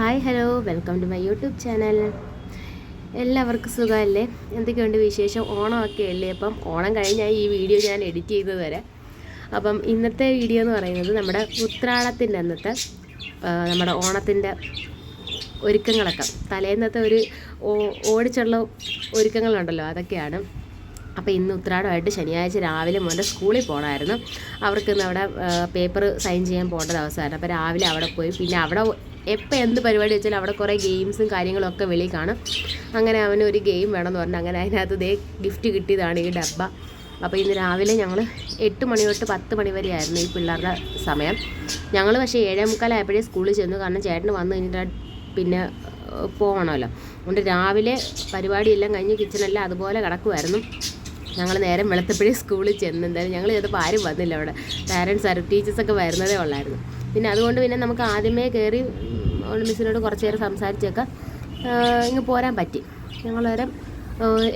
Hi hello. Welcome to my YouTube channel. എല്ലാവർക്കും സുഖമല്ലേ? എന്തൊക്കെയുണ്ട് വിശേഷം? ഓണമൊക്കെ അല്ലേ അപ്പം ഓണം കഴിഞ്ഞാൽ ഈ വീഡിയോ ഞാൻ എഡിറ്റ് ചെയ്ത് തരാം അപ്പം ഇന്നത്തെ വീഡിയോ എന്ന് പറയുന്നത് നമ്മുടെ ഉത്രാളത്തിന്റെ അന്നത്തെ നമ്മുടെ ഓണത്തിന്റെ ഒരുക്കങ്ങളൊക്കെ. തലേന്നത്തെ ഒരു ഓടിച്ചുള്ള ഒരുക്കങ്ങളുണ്ടല്ലോ അതൊക്കെയാണ്. അപ്പോൾ ഇന്ന് ഉത്രാടമായിട്ട് ശനിയാഴ്ച രാവിലെ മുതൽ സ്കൂളിൽ പോകണമായിരുന്നു അവർക്ക് ഇന്ന് അവിടെ പേപ്പർ സൈൻ ചെയ്യാൻ പോകേണ്ട ദിവസമായിരുന്നു. അപ്പോൾ രാവിലെ അവിടെ പോയി. പിന്നെ അവിടെ എപ്പോൾ എന്ത് പരിപാടി വെച്ചാലും അവിടെ കുറേ ഗെയിംസും കാര്യങ്ങളും ഒക്കെ വെളിയിൽ കാണും. അങ്ങനെ അവന് ഒരു ഗെയിം വേണമെന്ന് പറഞ്ഞു അങ്ങനെ അതിനകത്ത് ദേ ഗിഫ്റ്റ് കിട്ടിയതാണ് ഈ ഡബ്ബ. അപ്പോൾ ഇന്ന് രാവിലെ ഞങ്ങൾ എട്ട് മണി തൊട്ട് പത്ത് മണി വരെ ആയിരുന്നു ഈ പിള്ളേരുടെ സമയം. ഞങ്ങൾ പക്ഷേ ഏഴേ മുക്കാലായപ്പോഴേ സ്കൂളിൽ ചെന്നു. കാരണം ചേട്ടന് വന്നു കഴിഞ്ഞിട്ട് പിന്നെ പോകണമല്ലോ. അതുകൊണ്ട് രാവിലെ പരിപാടിയെല്ലാം കഴിഞ്ഞ് കിച്ചണെല്ലാം അതുപോലെ കിടക്കുമായിരുന്നു. ഞങ്ങൾ നേരം വെളുത്തപ്പോഴേ സ്കൂളിൽ ചെന്ന് ഞങ്ങൾ ചെയ്തപ്പോൾ ആരും വന്നില്ല അവിടെ. പാരൻസ് ആരും ടീച്ചേഴ്സൊക്കെ വരുന്നതേ ഉള്ളായിരുന്നു. പിന്നെ അതുകൊണ്ട് പിന്നെ നമുക്ക് ആദ്യമേ കയറി മിസ്സിനോട് കുറച്ച് നേരം സംസാരിച്ചൊക്കെ ഇങ്ങ് പോരാൻ പറ്റി. ഞങ്ങൾ വരെ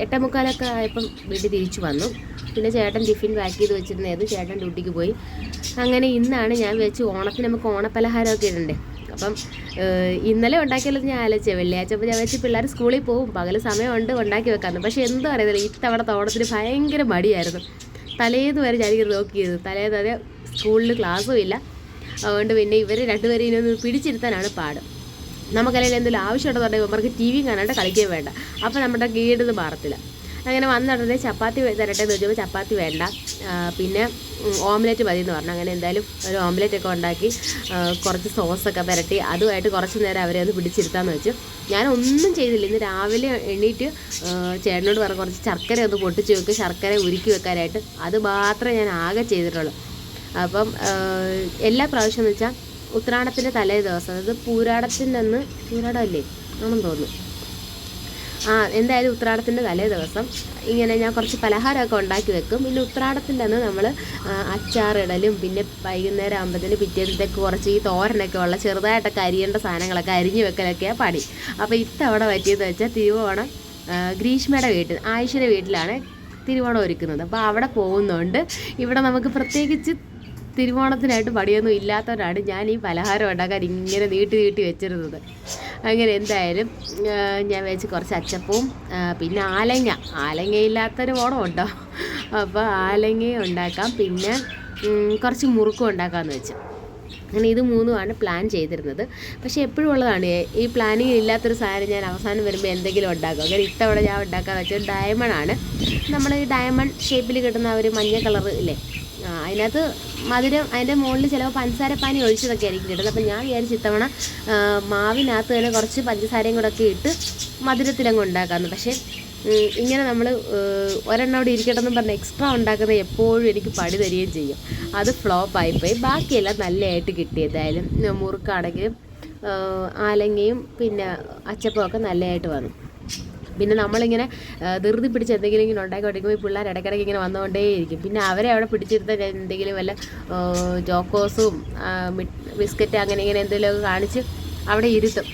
എട്ടേ മുക്കാലൊക്കെ ആയപ്പം വീട്ടിൽ തിരിച്ചു വന്നു. പിന്നെ ചേട്ടൻ ടിഫിൻ പാക്ക് ചെയ്ത് വെച്ചിരുന്നത് ചേട്ടൻ ഡ്യൂട്ടിക്ക് പോയി. അങ്ങനെ ഇന്നാണ് ഞാൻ വെച്ച് ഓണത്തിന് നമുക്ക് ഓണപ്പലഹാരമൊക്കെ ഇടണ്ടേ. അപ്പം ഇന്നലെ ഉണ്ടാക്കിയല്ലോ ഞാൻ ആലോചിച്ച വെള്ളിയാഴ്ച അപ്പോൾ ഞാൻ വെച്ച് പിള്ളേർ സ്കൂളിൽ പോകും. പകൽ സമയമുണ്ട് ഉണ്ടാക്കി വെക്കാമെന്ന് പക്ഷേ എന്തോ അറിയത്തില്ല. ഇത്തവണത്തെ ഓണത്തിന് ഭയങ്കര മടിയായിരുന്നു. തലേന്ന് വരെ ഞാനിങ്ങനെ നോക്കിയത് തലേന്ന് വരെ സ്കൂളിൽ ക്ലാസ്സും ഇല്ല. അതുകൊണ്ട് പിന്നെ ഇവർ രണ്ടുപേരും ഇനി ഒന്ന് പിടിച്ചിരുത്താനാണ് പാട്. നമുക്കല്ലെങ്കിൽ എന്തെങ്കിലും ആവശ്യമുണ്ടെന്നുണ്ടെങ്കിൽ അവർക്ക് ടി വി കാണാണ്ട് കളിക്കുകയും വേണ്ട. അപ്പോൾ നമ്മുടെ ഗീടത് മാറത്തില്ല. അങ്ങനെ വന്ന ഉടനെ ചപ്പാത്തി തരട്ടെ എന്ന് വെച്ചാൽ ചപ്പാത്തി വേണ്ട. പിന്നെ ഓംലെറ്റ് മതി എന്ന് പറഞ്ഞു. അങ്ങനെ എന്തായാലും ഒരു ഓംലെറ്റ് ഒക്കെ ഉണ്ടാക്കി കുറച്ച് സോസൊക്കെ പുരട്ടി അതുമായിട്ട് കുറച്ച് നേരം അവരെ ഒന്ന് പിടിച്ചിരുത്താന്ന് വെച്ചു. ഞാൻ ഒന്നും ചെയ്തില്ല. ഇന്ന് രാവിലെ എണീറ്റ് ചേട്ടനോട് പറഞ്ഞു കുറച്ച് ശർക്കര ഒന്ന് പൊട്ടിച്ച് വെക്കും ശർക്കര ഉരുക്കി വെക്കാനായിട്ട്. അത് മാത്രമേ ഞാൻ ആകെ ചെയ്തിട്ടുള്ളൂ. അപ്പം എല്ലാ പ്രാവശ്യം എന്ന് വെച്ചാൽ ഉത്രാടത്തിന്റെ തലേ ദിവസം അതായത് പൂരാടത്തിന്റെ അന്ന് പൂരാടമല്ലേ ആണെന്ന് തോന്നുന്നു. ആ എന്തായാലും ഉത്രാടത്തിന്റെ തലേ ദിവസം ഇങ്ങനെ ഞാൻ കുറച്ച് പലഹാരമൊക്കെ ഉണ്ടാക്കി വെക്കും. പിന്നെ ഉത്രാടത്തിന്റെ അന്ന് നമ്മൾ അച്ചാറിടലും പിന്നെ വൈകുന്നേരം ആകുമ്പോഴത്തേന് പിറ്റേന്നത്തേക്ക് കുറച്ച് ഈ തോരനൊക്കെ ഉള്ള ചെറുതായിട്ടൊക്കെ അരിയേണ്ട സാധനങ്ങളൊക്കെ അരിഞ്ഞ് വെക്കലൊക്കെയാണ് പണി. അപ്പോൾ ഇത്തവണ പറ്റിയെന്ന് വെച്ചാൽ തിരുവോണം ഗ്രീഷ്മയുടെ വീട്ടിൽ ആയിഷയുടെ വീട്ടിലാണ് തിരുവോണം ഒരുക്കുന്നത്. അപ്പോൾ അവിടെ പോകുന്നതുകൊണ്ട് ഇവിടെ നമുക്ക് പ്രത്യേകിച്ച് തിരുവോണത്തിനായിട്ട് പടിയൊന്നും ഇല്ലാത്തവരാണ് ഞാൻ ഈ പലഹാരം ഉണ്ടാക്കാൻ ഇങ്ങനെ നീട്ടി നീട്ടി വെച്ചിരുന്നത്. അങ്ങനെ എന്തായാലും ഞാൻ വെച്ച് കുറച്ച് അച്ചപ്പവും പിന്നെ ആലങ്ങ. ആലങ്ങയില്ലാത്തൊരു ഓണം ഉണ്ടോ? അപ്പോൾ ആലങ്ങയും ഉണ്ടാക്കാം. പിന്നെ കുറച്ച് മുറുക്കും ഉണ്ടാക്കാമെന്ന് വെച്ചു. അങ്ങനെ ഇത് മൂന്നുമാണ് പ്ലാൻ ചെയ്തിരുന്നത്. പക്ഷേ എപ്പോഴും ഉള്ളതാണ് ഈ പ്ലാനിങ് ഇല്ലാത്തൊരു സാധനം ഞാൻ അവസാനം വരുമ്പോൾ എന്തെങ്കിലും ഉണ്ടാക്കും. അങ്ങനെ ഇത്തവണ ഞാൻ ഉണ്ടാക്കാൻ വെച്ചത് ഡയമണ്ട് ആണ്. നമ്മൾ ഈ ഡയമണ്ട് ഷേപ്പിൽ കിട്ടുന്ന ഒരു മഞ്ഞ കളർ ഇല്ലേ? അതിനകത്ത് മധുരം അതിന്റെ മുകളിൽ ചിലപ്പോൾ പഞ്ചസാരപ്പാനി ഒഴിച്ചതൊക്കെ ആയിരിക്കും കിട്ടുന്നത്. അപ്പം ഞാൻ വിചാരിച്ചു ഇത്തവണ മാവിനകത്ത് തന്നെ കുറച്ച് പഞ്ചസാരയും കൂടെ ഒക്കെ ഇട്ട് മധുരത്തിലങ്ങ് ഉണ്ടാക്കാമെന്ന്. പക്ഷേ ഇങ്ങനെ നമ്മൾ ഒരെണ്ണം അവിടെ ഇരിക്കട്ടെ എന്ന് എക്സ്ട്രാ ഉണ്ടാക്കുന്നത് എപ്പോഴും എനിക്ക് പണി തരികയും ചെയ്യും. അത് ഫ്ലോപ്പ് ആയിപ്പോയി. ബാക്കിയെല്ലാം നല്ലതായിട്ട് കിട്ടി. എന്തായാലും മുറുക്കാണെങ്കിലും ആലങ്ങയും പിന്നെ അച്ചപ്പമൊക്കെ നല്ലതായിട്ട് വന്നു. പിന്നെ നമ്മളിങ്ങനെ ധൃതി പിടിച്ച് എന്തെങ്കിലും ഇങ്ങനെ ഉണ്ടാക്കി കൊടുക്കുമ്പോൾ ഈ പിള്ളേർ ഇടയ്ക്കിടയ്ക്ക് ഇങ്ങനെ വന്നുകൊണ്ടേയിരിക്കും പിന്നെ അവരെ അവിടെ പിടിച്ചിരുത്താൻ എന്തെങ്കിലും വല്ല മിഠ്- ബിസ്ക്കറ്റ് അങ്ങനെ ഇങ്ങനെ എന്തെങ്കിലുമൊക്കെ കാണിച്ച് അവിടെ ഇരുത്തും.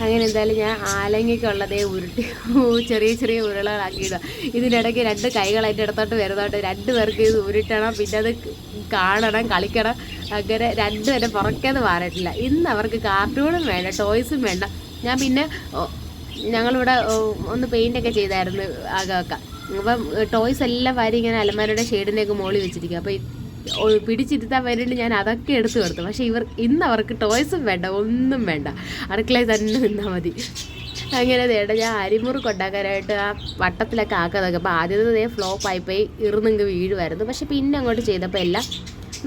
അങ്ങനെ എന്തായാലും ഞാൻ ആലങ്ങയ്ക്കുള്ളതേ ഉരുട്ടി ചെറിയ ചെറിയ ഉരുളകളാക്കിയിടുക ഇതിനിടയ്ക്ക് രണ്ട് കൈകൾ അതിന്റെ ഇടത്തോട്ട് വരുന്നോട്ട് രണ്ട് പേർക്ക് ഇത് ഉരുട്ടണം പിന്നെ അത് കാണണം കളിക്കണം. അങ്ങനെ രണ്ടുപേരെ പുറക്കേന്ന് മാറിയിട്ടില്ല. ഇന്ന് അവർക്ക് കാർട്ടൂണും വേണ്ട ടോയ്സും വേണ്ട. ഞാൻ പിന്നെ ഞങ്ങളിവിടെ ഒന്ന് പെയിന്റൊക്കെ ചെയ്തായിരുന്നു ആകമൊക്കെ അപ്പം ടോയ്സ് എല്ലാം വാരി ഇങ്ങനെ അലമാരയുടെ ഷെയ്ഡിന്റെയൊക്കെ മോളി വെച്ചിരിക്കും അപ്പോൾ പിടിച്ചിരുത്താൻ വേണ്ടിയിട്ട് ഞാൻ അതൊക്കെ എടുത്തു കൊടുത്തു. പക്ഷേ ഇവർ ഇന്ന് അവർക്ക് ടോയ്സും വേണ്ട ഒന്നും വേണ്ട. അടുക്കളയിൽ തന്നെ നിന്നാൽ മതി. അങ്ങനെ തേട ഞാൻ അരിമുറുക്ക് ഉണ്ടാക്കാനായിട്ട് ആ വട്ടത്തിലൊക്കെ ആക്കാതൊക്കെ അപ്പോൾ ആദ്യത്തെ ഫ്ലോപ്പ് ആയിപ്പോയി ഇറുന്നെങ്കിൽ വീഴുമായിരുന്നു പക്ഷെ പിന്നെ അങ്ങോട്ട് ചെയ്തപ്പോൾ എല്ലാം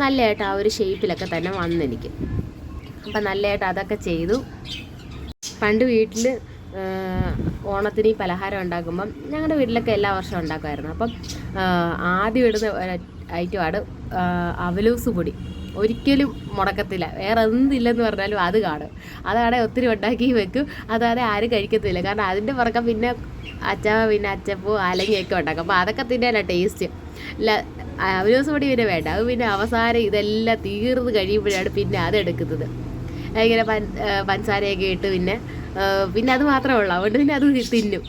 നല്ലതായിട്ട് ആ ഒരു ഷേപ്പിലൊക്കെ തന്നെ വന്നെനിക്ക്. അപ്പം നല്ലതായിട്ട് അതൊക്കെ ചെയ്തു. പണ്ട് വീട്ടിൽ ഓണത്തിന് ഈ പലഹാരം ഉണ്ടാക്കുമ്പം ഞങ്ങളുടെ വീട്ടിലൊക്കെ എല്ലാ വർഷവും ഉണ്ടാക്കുമായിരുന്നു. അപ്പം ആദ്യം ഇടുന്ന ഐറ്റമാണ് അവലൂസ് പൊടി. ഒരിക്കലും മുടക്കത്തില്ല. വേറെ എന്തില്ലെന്ന് പറഞ്ഞാലും അത് കാണും. അതാണെ ഒത്തിരി ഉണ്ടാക്കി വെക്കും. അതാണെ ആരും കഴിക്കത്തില്ല. കാരണം അതിന്റെ പുറക്കം പിന്നെ അച്ച പിന്നെ അച്ചപ്പൂ അലങ്ങിയൊക്കെ ഉണ്ടാക്കും. അപ്പോൾ അതൊക്കെ തിന്നാനാണ് ടേസ്റ്റ് ഇല്ല അവലൂസ് പൊടി പിന്നെ വേണ്ട. അത് പിന്നെ അവസാനം ഇതെല്ലാം തീർന്ന് കഴിയുമ്പോഴാണ് പിന്നെ അതെടുക്കുന്നത്. ഇങ്ങനെ പൻ പഞ്ചസാരയൊക്കെ ഇട്ട് പിന്നെ പിന്നെ അത് മാത്രമേ ഉള്ളൂ. അതുകൊണ്ട് പിന്നെ അത് തിന്നും.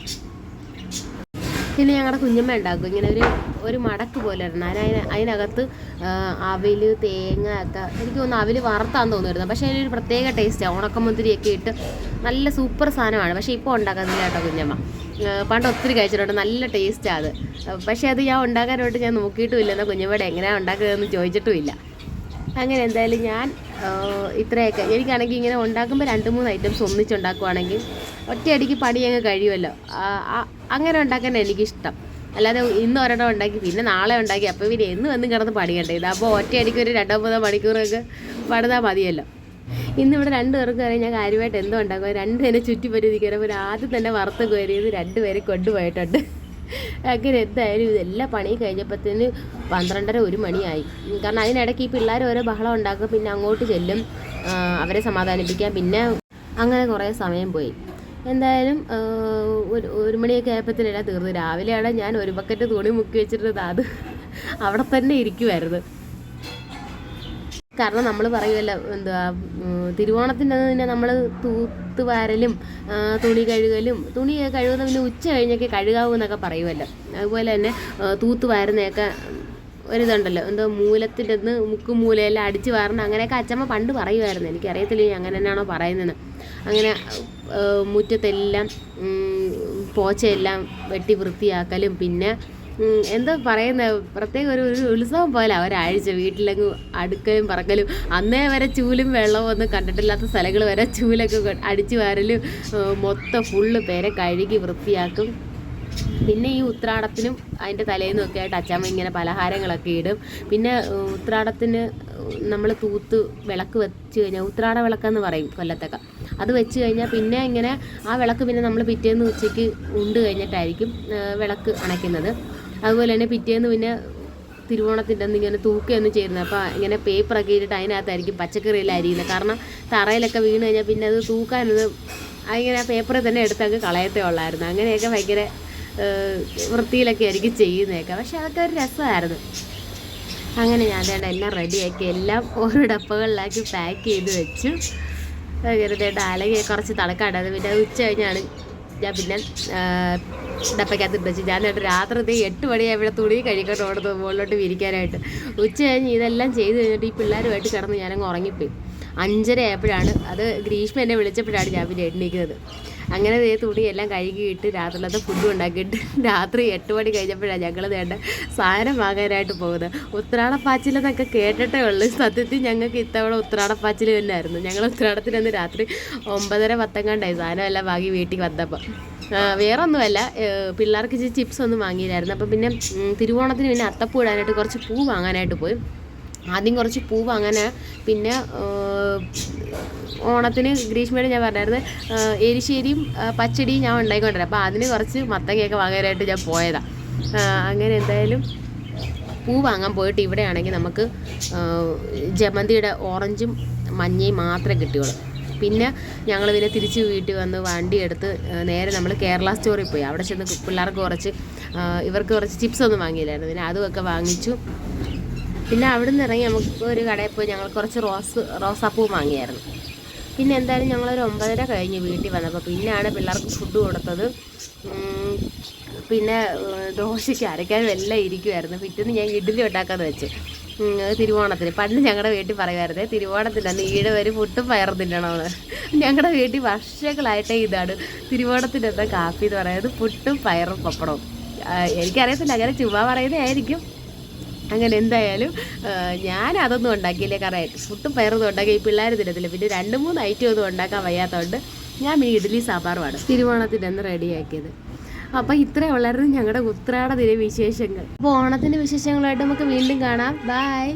പിന്നെ ഞങ്ങളുടെ കുഞ്ഞമ്മ ഉണ്ടാക്കും. ഇങ്ങനെ ഒരു ഒരു മടക്ക് പോലെ ഇടണം അതിന് അതിനകത്ത് അവിൽ തേങ്ങ ഒക്കെ എനിക്ക് തോന്നുന്നു അവിൽ വറുത്താന്ന് തോന്നുന്നു പക്ഷേ അതിനൊരു പ്രത്യേക ടേസ്റ്റാണ് ഉണക്കമുന്തിരിയൊക്കെ ഇട്ട് നല്ല സൂപ്പർ സാധനമാണ്. പക്ഷേ ഇപ്പോൾ ഉണ്ടാക്കുന്നില്ല കേട്ടോ കുഞ്ഞമ്മ. പണ്ട് ഒത്തിരി കഴിച്ചിട്ടുണ്ട്. നല്ല ടേസ്റ്റാണ് അത്. പക്ഷേ അത് ഞാൻ ഉണ്ടാക്കാനായിട്ട് ഞാൻ നോക്കിയിട്ടുമില്ല. എന്നാൽ കുഞ്ഞമ്മയുടെ എങ്ങനെയാണ് ഉണ്ടാക്കുന്നതെന്ന് ചോദിച്ചിട്ടുമില്ല. അങ്ങനെ എന്തായാലും ഞാൻ ഇത്രയൊക്കെ എനിക്കാണെങ്കിൽ ഇങ്ങനെ ഉണ്ടാക്കുമ്പോൾ രണ്ട് മൂന്ന് ഐറ്റംസ് ഒന്നിച്ചുണ്ടാക്കുവാണെങ്കിൽ ഒറ്റയടിക്ക് പണി അങ്ങ് കഴിയുമല്ലോ. അങ്ങനെ ഉണ്ടാക്കാൻ എനിക്കിഷ്ടം. അല്ലാതെ ഇന്ന് ഒരെണ്ണം ഉണ്ടാക്കി പിന്നെ നാളെ ഉണ്ടാക്കി അപ്പോൾ പിന്നെ എന്ന് വന്നും കിടന്ന് പണിയണ്ടേ? അപ്പോൾ ഒറ്റയടിക്ക് ഒരു രണ്ടോ മൂന്നോ മണിക്കൂറൊക്കെ പണിതാൽ മതിയല്ലോ. ഇന്നിവിടെ രണ്ട് പേർക്ക് വരെ ഞാൻ കാര്യമായിട്ട് എന്തോ ഉണ്ടാക്കുക രണ്ട് പേരെ ചുറ്റിപ്പറ്റി നിൽക്കുന്നപ്പോൾ ആദ്യം തന്നെ വറുത്ത് കയറിയത് രണ്ടുപേരെ കൊണ്ടുപോയിട്ടുണ്ട്. അങ്ങനെ എന്തായാലും ഇതെല്ലാം പണി കഴിഞ്ഞപ്പോഴത്തേന് പന്ത്രണ്ടര ഒരു മണിയായി. കാരണം അതിനിടയ്ക്ക് ഈ പിള്ളേർ ഓരോ ബഹളം ഉണ്ടാക്കും പിന്നെ അങ്ങോട്ട് ചെല്ലും അവരെ സമാധാനിപ്പിക്കാം പിന്നെ അങ്ങനെ കുറേ സമയം പോയി. എന്തായാലും ഒരു ഒരു മണിയൊക്കെ ആയപ്പോഴത്തേനെല്ലാം തീർന്നു. രാവിലെയാണ് ഞാൻ ഒരു ബക്കറ്റ് തുണി മുക്കി വെച്ചിരുന്നത്. അത് അവിടെ തന്നെ ഇരിക്കുമായിരുന്നു കാരണം നമ്മൾ പറയുമല്ലോ എന്താ തിരുവോണത്തിന്റെ തന്നെ നമ്മൾ തൂത്ത് വാരലും തുണി കഴുകലും തുണി കഴുകുന്ന പിന്നെ ഉച്ച കഴിഞ്ഞൊക്കെ കഴുകാവൂ എന്നൊക്കെ പറയുമല്ലോ അതുപോലെ തന്നെ തൂത്ത് വാരുന്നതൊക്കെ ഒരിതുണ്ടല്ലോ എന്തോ മൂലത്തിന്റെ നിന്ന് മുക്ക് മൂലയെല്ലാം അടിച്ച് വാരണം അങ്ങനെയൊക്കെ അച്ചമ്മ പണ്ട് പറയുമായിരുന്നു എനിക്കറിയത്തില്ല അങ്ങനെ തന്നെയാണോ പറയുന്നത് അങ്ങനെ മുറ്റത്തെല്ലാം പോച്ചയെല്ലാം വെട്ടി വൃത്തിയാക്കലും പിന്നെ എന്താ പറയുന്നത് പ്രത്യേക ഒരു ഒരു ഉത്സവം പോലെ ഒരാഴ്ച വീട്ടിലങ്ങ് അടുക്കലും പറക്കലും. അന്നേ വരെ ചൂലും വെള്ളവും ഒന്നും കണ്ടിട്ടില്ലാത്ത സ്ഥലങ്ങൾ വരെ ചൂലൊക്കെ അടിച്ചു വാരലും മൊത്തം ഫുള്ള് പേരെ കഴുകി വൃത്തിയാക്കും. പിന്നെ ഈ ഉത്രാടത്തിനും അതിന്റെ തലേന്നും ഒക്കെ ആയിട്ട് അച്ചാമ്മ ഇങ്ങനെ പലഹാരങ്ങളൊക്കെ ഇടും. പിന്നെ ഉത്രാടത്തിന് നമ്മൾ തൂത്ത് വിളക്ക് വെച്ച് കഴിഞ്ഞാൽ ഉത്രാട വിളക്കെന്ന് പറയും കൊല്ലത്തൊക്കെ. അത് വെച്ച് കഴിഞ്ഞാൽ പിന്നെ ഇങ്ങനെ ആ വിളക്ക് പിന്നെ നമ്മൾ പിറ്റേന്ന് ഉച്ചയ്ക്ക് ഉണ്ട് കഴിഞ്ഞിട്ടായിരിക്കും വിളക്ക് അണയ്ക്കുന്നത്. അതുപോലെ തന്നെ പിറ്റേന്ന് പിന്നെ തിരുവോണത്തിന്റെ അന്ന് ഇങ്ങനെ തൂക്കുകയൊന്നും ചെയ്യുന്നത്. അപ്പോൾ ഇങ്ങനെ പേപ്പറൊക്കെ ഇട്ടിട്ട് അതിനകത്തായിരിക്കും പച്ചക്കറിയെല്ലാം അരിയുന്നത് കാരണം തറയിലൊക്കെ വീണ് കഴിഞ്ഞാൽ പിന്നെ അത് തൂക്കാനത് അതിങ്ങനെ ആ പേപ്പറിൽ തന്നെ എടുത്തങ്ങ് കളയത്തേ ഉള്ളായിരുന്നു. അങ്ങനെയൊക്കെ ഭയങ്കര വൃത്തിയിലൊക്കെ ആയിരിക്കും ചെയ്യുന്നതൊക്കെ. പക്ഷെ അതൊക്കെ ഒരു രസമായിരുന്നു. അങ്ങനെ ഞാൻ വേണ്ട എല്ലാം റെഡിയാക്കി എല്ലാം ഓരോ ഡപ്പകളിലാക്കി പാക്ക് ചെയ്ത് വെച്ചു. വെറുതെ അലകെ കുറച്ച് തിളക്കാണ്ടത് പിന്നെ അത് ഉച്ച കഴിഞ്ഞാണ് ഞാൻ പിന്നെ ഡപ്പയ്ക്കകത്ത് ഇട്ട് ഞാൻ രാത്രി എട്ട് മണിയായി ഇവിടെ തുണി കഴിക്കോട്ട് ഓടുന്നു മുകളിലോട്ട് വിരിക്കാനായിട്ട്. ഉച്ച കഴിഞ്ഞ് ഇതെല്ലാം ചെയ്ത് കഴിഞ്ഞിട്ട് ഈ പിള്ളേരുമായിട്ട് കിടന്ന് ഞാനങ്ങ് ഉറങ്ങിപ്പോയി. അഞ്ചര ആയപ്പോഴാണ് അത് ഗ്രീഷ്മ എന്നെ വിളിച്ചപ്പോഴാണ് ഞാൻ പിന്നെ എണ്ണീക്കുന്നത് അങ്ങനെ ദേ തുണിയെല്ലാം കഴുകിയിട്ട് രാത്രിയിലത്തെ ഫുഡ് ഉണ്ടാക്കിയിട്ട് രാത്രി എട്ട് മണി കഴിഞ്ഞപ്പോഴാണ് ഞങ്ങൾ വേണ്ട സാധനം വാങ്ങാനായിട്ട് പോകുന്നത്. ഉത്രാടപ്പാച്ചിലെന്നൊക്കെ കേട്ടിട്ടേ ഉള്ളൂ. സത്യത്തിൽ ഞങ്ങൾക്ക് ഇത്തവണ ഉത്രാടപ്പാച്ചിൽ തന്നെയായിരുന്നു. ഞങ്ങൾ ഉത്രാടത്തിനന്ന് രാത്രി ഒമ്പതര പത്തങ്ങാണ്ടായി സാധനം എല്ലാം വാങ്ങി വീട്ടിൽ വന്നപ്പോൾ ആ, വേറെ ഒന്നുമല്ല പിള്ളേർക്ക് ഇച്ചിരി ചിപ്സ് ഒന്നും വാങ്ങിയില്ലായിരുന്നു. അപ്പം പിന്നെ തിരുവോണത്തിന് പിന്നെ അത്തപ്പൂ ഇടാനായിട്ട് കുറച്ച് പൂ വാങ്ങാനായിട്ട് പോയി. ആദ്യം കുറച്ച് പൂ വാങ്ങാൻ പിന്നെ ഓണത്തിന് ഗ്രീഷ്മയോട് ഞാൻ പറഞ്ഞായിരുന്നു എരിശ്ശേരിയും പച്ചടിയും ഞാൻ ഉണ്ടായിക്കൊണ്ടിരുന്നത്. അപ്പോൾ അതിന് കുറച്ച് മത്തങ്ങയൊക്കെ വാങ്ങാനായിട്ട് ഞാൻ പോയതാണ് അങ്ങനെ എന്തായാലും പൂ വാങ്ങാൻ പോയിട്ട് ഇവിടെയാണെങ്കിൽ നമുക്ക് ജമന്തിയുടെ ഓറഞ്ചും മഞ്ഞയും മാത്രമേ കിട്ടുകയുള്ളൂ പിന്നെ ഞങ്ങൾ പിന്നെ തിരിച്ച് വീട്ടിൽ വന്ന് വണ്ടി എടുത്ത് നേരെ നമ്മൾ കേരള സ്റ്റോറിൽ പോയി. അവിടെ ചെന്ന് പിള്ളേർക്ക് കുറച്ച് ഇവർക്ക് കുറച്ച് ചിപ്സ് ഒന്നും വാങ്ങിയില്ലായിരുന്നു. പിന്നെ അതുമൊക്കെ വാങ്ങിച്ചു. പിന്നെ അവിടെ നിന്ന് ഇറങ്ങി നമുക്ക് ഒരു കടയിൽ പോയി ഞങ്ങൾ കുറച്ച് റോസ് റോസാപ്പൂ വാങ്ങിയായിരുന്നു. പിന്നെ എന്തായാലും ഞങ്ങളൊരു ഒമ്പതര കഴിഞ്ഞ് വീട്ടിൽ വന്നപ്പോൾ പിന്നെയാണ് പിള്ളേർക്ക് ഫുഡ് കൊടുത്തത്. പിന്നെ ദോശയ്ക്ക് അരയ്ക്കാനും എല്ലാം ഇരിക്കുമായിരുന്നു പിറ്റേന്ന് ഞാൻ ഇഡ്ഡലി ഉണ്ടാക്കാമെന്ന് വെച്ച്. തിരുവോണത്തിന്. പണ്ട് ഞങ്ങളുടെ വീട്ടിൽ പറയുമായിരുന്നേ തിരുവോണത്തിന്റെ അന്ന് ഈടെ വരെ പുട്ടും പയറും തിന്നണമെന്ന് ഞങ്ങളുടെ വീട്ടിൽ വർഷങ്ങളായിട്ടേ ഇതാണ്. തിരുവോണത്തിന്റെ എന്താ കാപ്പി എന്ന് പറയുന്നത് പുട്ടും പയറും പപ്പടവും. എനിക്കറിയത്തില്ല അങ്ങനെ ചുമ്മാ പറയുന്നതായിരിക്കും. അങ്ങനെ എന്തായാലും ഞാൻ അതൊന്നും ഉണ്ടാക്കിയില്ല. കാരണം പുട്ടും പയറൊന്നും ഉണ്ടാക്കി ഈ പിള്ളേർ തിന്നത്തില്ല. പിന്നെ രണ്ട് മൂന്ന് ഐറ്റം ഒന്നും ഉണ്ടാക്കാൻ വയ്യാത്തതുകൊണ്ട് ഞാൻ ഇഡ്ഡലി സാമ്പാറുമാണ് തിരുവോണത്തിന്റെ അന്ന് റെഡിയാക്കിയത്. അപ്പോൾ ഇത്രേ ഉള്ളായിരുന്നു ഞങ്ങളുടെ ഉത്രാട ദിന വിശേഷങ്ങൾ. അപ്പോൾ ഓണത്തിന്റെ വിശേഷങ്ങളായിട്ട് നമുക്ക് വീണ്ടും കാണാം. ബായ്